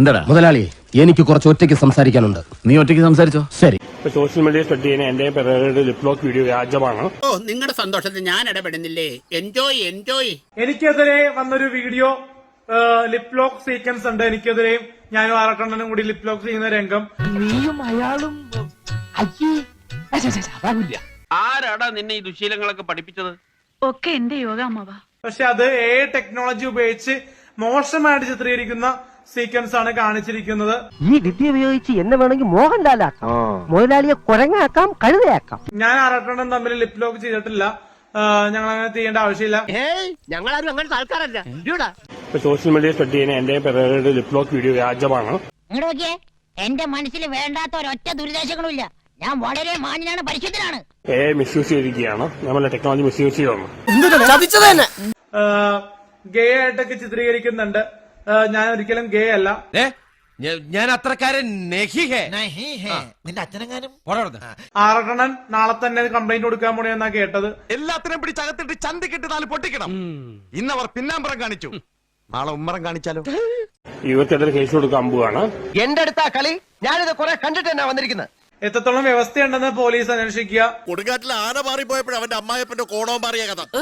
എന്താടാ? മുതലാളി എനിക്ക് കുറച്ച് ഒറ്റയ്ക്ക് സംസാരിക്കാനുണ്ട്. നീ ഒറ്റയ്ക്ക് സംസാരിച്ചോ? ശരി. ഇപ്പൊ സോഷ്യൽ മീഡിയ സ്പ്രെഡ് ചെയ്യുന്ന എന്റെ ലിപ് ലോക്ക് വീഡിയോ വ്യാജമാണ്. ഓ നിങ്ങളുടെ സന്തോഷത്തിൽ ഞാൻ ഇടപെടുന്നില്ലേ? എൻജോയ് എൻജോയ് എനിക്കെതിരെ വന്നൊരു വീഡിയോ ലിപ് ലോക്ക് സീക്വൻസ് ഉണ്ട്. എനിക്കെതിരെയും ഞാനും ആറക്കണ്ണനും കൂടി ലിപ് ലോക്ക് ചെയ്യുന്ന രംഗം. നീയും അയാളും ആരാടാ നിന്നെ ഈ ദുശീലങ്ങളൊക്കെ പഠിപ്പിച്ചത്? ഒക്കെ എന്റെ യോഗ അമ്മവാ. പക്ഷെ അത് ഏ ടെക്നോളജി ഉപയോഗിച്ച് മോശമായിട്ട് ചിത്രീകരിക്കുന്ന സീക്വൻസ് ആണ് കാണിച്ചിരിക്കുന്നത്. ഈ വിദ്യ ഉപയോഗിച്ച് എന്നെ വേണമെങ്കിൽ മോഹൻലാലാക്കാം. മുതലാളിയെ കുരങ്ങാക്കാം കഴുതയാക്കാം. ഞാൻ ആറക്കണ്ണൻ തമ്മിൽ ലിപ് ലോക്ക് ചെയ്തിട്ടില്ല. ഞങ്ങൾ അങ്ങനെ ചെയ്യേണ്ട ആവശ്യമില്ല. ഞങ്ങളാരും അങ്ങനത്തെ ആൾക്കാരല്ല. ഇപ്പൊ സോഷ്യൽ മീഡിയ സ്പ്രെഡ് ചെയ്യുന്ന എന്റെ പേരുടെ ലിപ് ലോക്ക് വീഡിയോ വ്യാജമാണ്. ഇങ്ങോട്ട് നോക്കിയേ എന്റെ മനസ്സിൽ വേണ്ടാത്ത ഒരൊറ്റ ദുരിതാശങ്ങളും ഇല്ല. ഞാൻ വളരെ മാന്യനാണ് പരിശുദ്ധനാണ്. എ മിസ്യൂസ് ചെയ്തിരിക്കുകയാണ്. നമ്മളെ ടെക്നോളജി മിസ്യൂസ് ചെയ്യുന്നു ഗേ ആയിട്ടൊക്കെ ചിത്രീകരിക്കുന്നുണ്ട്. ഞാൻ ഒരിക്കലും ഗേ അല്ല. ഞാൻ അത്രക്കാരൻ നിന്റെ അച്ഛനെങ്ങാനും? ആറക്കണ്ണൻ നാളെ തന്നെ കംപ്ലൈന്റ് കൊടുക്കാൻ പോണെന്നാ കേട്ടത്. എല്ലാത്തിനും പിടിച്ചകത്തിട്ട് ചന്തിക്കിട്ട് നാല് പൊട്ടിക്കണം. ഇന്നവർ പിന്നാമ്പറം കാണിച്ചു. നാളെ ഉമ്മറം കാണിച്ചാലോ? യുവക്കെതിരെ കേസ് കൊടുക്കാൻ പോവാണ്. എന്റെ അടുത്താ കളി. ഞാനിത് കുറെ കണ്ടിട്ട് തന്നെ വന്നിരിക്കുന്നത് എത്രത്തോളം വ്യവസ്ഥയുണ്ടെന്ന് പോലീസ് അന്വേഷിക്കുക. കൊടുങ്കാറ്റിൽ ആന മാറിപ്പോയപ്പോഴും അവന്റെ അമ്മായപ്പന്റെ കോണവും മാറിയ കഥ.